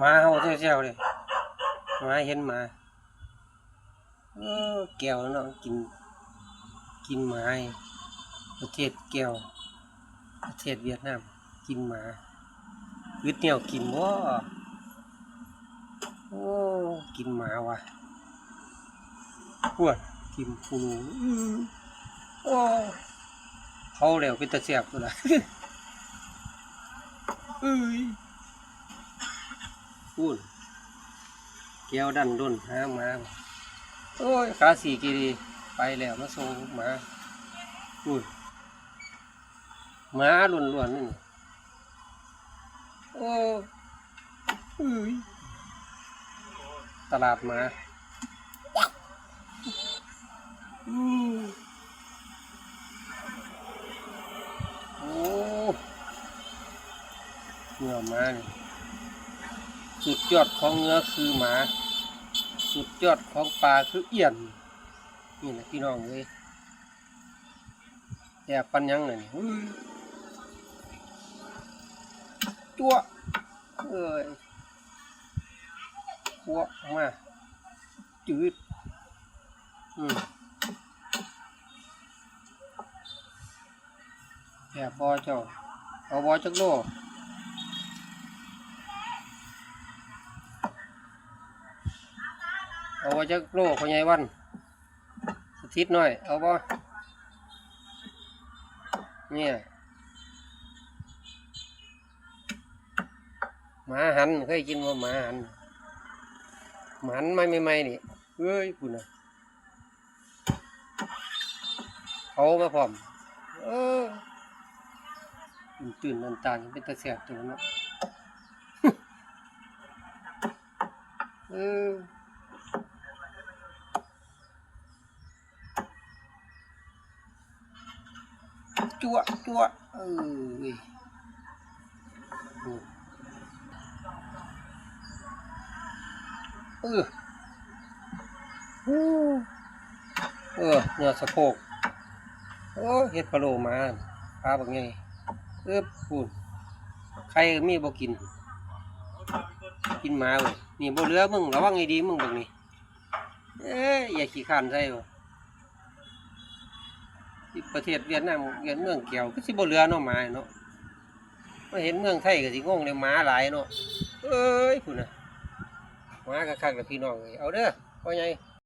ซวเขาเจ้าเลยหมาเห็นหมาเออแก้วเนาะกิน กินหมาประเทศแก้วประเทศเวียดนาม กินหมาอึดเหนียวกินบ่โอ้กินหมาว่ะปวดกินปูอือโอ้เขาแล้วเป็นตะเสียบตัวละเอ้ย พูดแก้วดันด้นหาหมาโอ้ยขาสีกีดีไปแล้วมาส่งหมาพูดหมาล้วนๆนี่โอ้เอ้ยตลาดหมาอืมโอ้เนื้อหมานี่ สุดยอดของเนื้อคือหมา สุดยอดของปลาคือเอี่ยน นี่นะพี่น้องเลยแอบปันยังเลยนี่ยตัวเอ้ยหัวมาจืดอืมแอบบอเจ้าเอาบอจักโล เอาไว้จักโลพ่อใหญ่วันสถิตหน่อย เอาบ่เนี่ยหมาหันเคยกินว่าหมาหันหมาหันไม่ไม่ไม่นี่เอ้ยคุณน่ะเอามาพร้อมเออตื่นตื่นนันตาเป็นตะเสียบตัวเนาะเออ จั่วจั่วเออเว้ยโอ้เออเออเนื้อสะโพกโอ้เห็ดพะโล้มาปลาบักไงเออพูนใครมีบ่กิน กินหมาเว้ยนี่บ่เหลือมึงระวังให้ดีมึงแบักนี่เอ้ยอย่าขี้ข้านใส่บ่ที่ ประเทศเวียดนามเวียดเมืองเกี่ยวก็สิบ่เรือเนาะหมาเนาะมาเห็นเมืองไทยก็สิงงเลยหมาหลายเนาะเอ้ยพุ่นน่ะหมากะคักแล้วพี่น้องเอ้ยเอาเด้อพ่อใหญ่